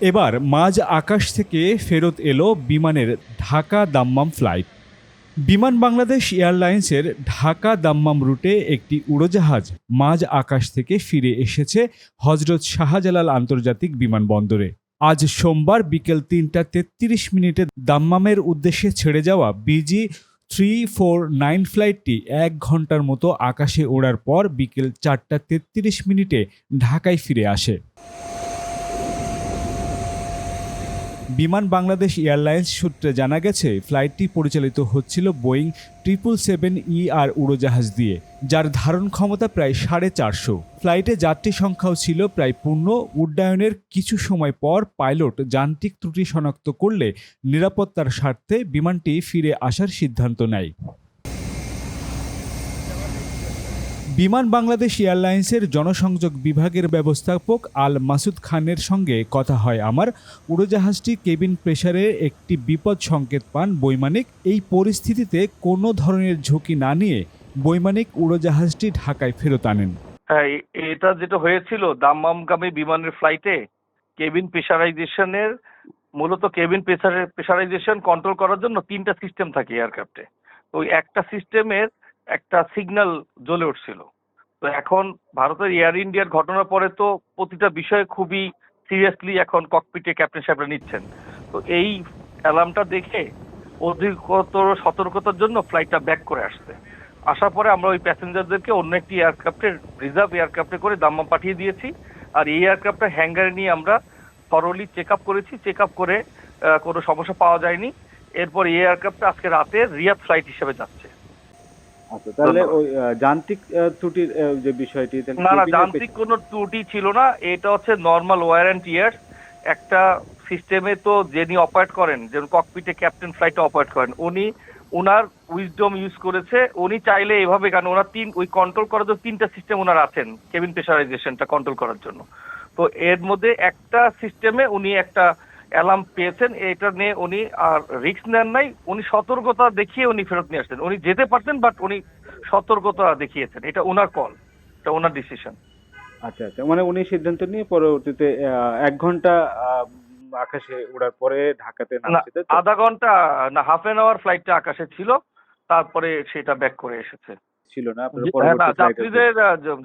এবার মাঝ আকাশ থেকে ফেরত এলো বিমানের ঢাকা দাম্মাম ফ্লাইট। বিমান বাংলাদেশ এয়ারলাইন্সের ঢাকা দাম্মাম রুটে একটি উড়োজাহাজ মাঝ আকাশ থেকে ফিরে এসেছে হজরত শাহজালাল আন্তর্জাতিক বিমানবন্দরে। আজ সোমবার বিকেল তিনটা তেত্রিশ মিনিটে দাম্মামের উদ্দেশ্যে ছেড়ে যাওয়া বিজি থ্রি ফোর নাইন ফ্লাইটটি এক ঘণ্টার মতো আকাশে ওড়ার পর বিকেল চারটা তেত্রিশ মিনিটে ঢাকায় ফিরে আসে। বিমান বাংলাদেশ এয়ারলাইন্স সূত্রে জানা গেছে, ফ্লাইটটি পরিচালিত হচ্ছিল Boeing triple seven E R উড়োজাহাজ দিয়ে, যার ধারণ ক্ষমতা প্রায় সাড়ে চারশো। ফ্লাইটে যাত্রী সংখ্যাও ছিল প্রায় পূর্ণ। উড্ডয়নের কিছু সময় পর পাইলট যান্ত্রিক ত্রুটি শনাক্ত করলে নিরাপত্তার স্বার্থে বিমানটি ফিরে আসার সিদ্ধান্ত নেয়। বিমান বাংলাদেশ এয়ারলাইন্সের জনসংযোগ বিভাগের ব্যবস্থাপক আল মাসুদ খানের সঙ্গে কথা হয় আমার। উড়োজাহাজটি কেবিন প্রেসারের একটি বিপদ সংকেত পান। বৈমানিক, এই পরিস্থিতিতে কোনো ধরনের ঝুঁকি না নিয়ে বৈমানিক উড়োজাহাজটি ঢাকায় ফেরত আনেন। হ্যাঁ এটা যেটা হয়েছিল, দাম্মামগামী বিমানের ফ্লাইটে কেবিন প্রেশারাইজেশনের মূলত কেবিন প্রেশারাইজেশন কন্ট্রোল করার জন্য তিনটা সিস্টেম থাকে এয়ারক্রাফটে ওই একটা সিস্টেমের একটা সিগন্যাল জ্বলে উঠছিল। তো এখন ভারতের এয়ার ইন্ডিয়ার ঘটনার পরে তো প্রতিটা বিষয় খুবই সিরিয়াসলি এখন ককপিটে ক্যাপ্টেন সাহেবরা নিচ্ছেন। তো এই অ্যালার্মটা দেখে অধিকতর সতর্কতার জন্য ফ্লাইটটা ব্যাক করে আসছে। আসার পরে আমরা ওই প্যাসেঞ্জারদেরকে অন্য একটি এয়ারক্রাফটের রিজার্ভ এয়ারক্রাফটে করে দাম্মাম পাঠিয়ে দিয়েছি। আর এই এয়ারক্রাফটটা হ্যাঙ্গারে নিয়ে আমরা থরলি চেক আপ করেছি। চেক আপ করে কোনো সমস্যা পাওয়া যায়নি। এরপর এই এয়ারক্রাফটটা আজকে রাতে রিয়াদ ফ্লাইট হিসেবে যাচ্ছে। আচ্ছা তাহলে ওই যান্ত্রিক ত্রুটির যে বিষয়টি না না যান্ত্রিক কোনো ত্রুটি ছিল না। এটা হচ্ছে নর্মাল ওয়ার অ্যান্ড টিয়ার্স একটা সিস্টেমে তো যিনি অপারেট করেন যেমন ককপিটে ক্যাপ্টেন ফ্লাইটে অপারেট করেন উনি ওনার উইজডম ইউজ করেছে। উনি চাইলে এভাবে কারণ ওনার তিন ওই কন্ট্রোল করার জন্য তিনটা সিস্টেম ওনার আছেন কেবিন প্রেশারাইজেশনটা কন্ট্রোল করার জন্য। তো এর মধ্যে একটা সিস্টেমে উনি একটা অ্যালার্ম পেয়েছেন এটা নিয়ে উনি আর রিস্ক নেন নাই উনি সতর্কতা দেখিয়ে উনি ফেরত নিয়ে আসতেন উনি যেতে পারতেন বাট উনি সতর্কতা দেখিয়েছেন। এটা ওনার কল এটা ওনার ডিসিশন আচ্ছা আচ্ছা। মানে উনি সিদ্ধান্ত নিয়ে পরবর্তীতে এক ঘণ্টা আকাশে ওড়ার পরে ঢাকাতে না নামছে আধা ঘণ্টা না হাফ এন আওয়ার ফ্লাইটটা আকাশে ছিল তারপরে সেটা ব্যাক করে এসেছে। ছিল না হ্যাঁ, যাত্রীদের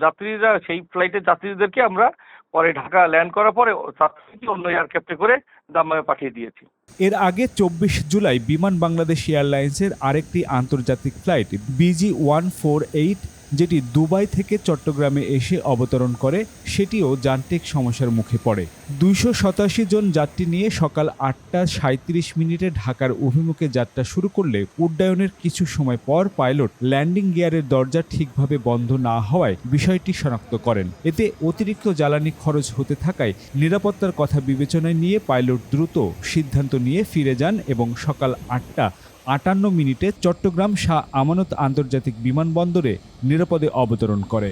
যাত্রীরা সেই ফ্লাইটের যাত্রীদেরকে আমরা পরে ঢাকা ল্যান্ড করার পরে যাত্রীকে অন্য এয়ারক্রাফটে করে দাম্মামে পাঠিয়ে দিয়েছি। এর আগে চব্বিশ জুলাই বিমান বাংলাদেশ এয়ারলাইন্সের আরেকটি আন্তর্জাতিক flight BG one four eight যেটি দুবাই থেকে চট্টগ্রামে এসে অবতরণ করে, সেটিও যান্ত্রিক সমস্যার মুখে পড়ে। দুইশো সাতাশি জন যাত্রী নিয়ে সকাল আটটা সাঁত্রিশ মিনিটে ঢাকার অভিমুখে যাত্রা শুরু করলে উড্ডয়নের কিছু সময় পর পাইলট ল্যান্ডিং গিয়ারের দরজা ঠিকভাবে বন্ধ না হওয়ায় বিষয়টি শনাক্ত করেন। এতে অতিরিক্ত জ্বালানি খরচ হতে থাকায় নিরাপত্তার কথা বিবেচনায় নিয়ে পাইলট দ্রুত সিদ্ধান্ত নিয়ে ফিরে যান এবং সকাল আটটা আটান্ন মিনিটে চট্টগ্রাম শাহ আমানত আন্তর্জাতিক বিমানবন্দরে নিরাপদে অবতরণ করে।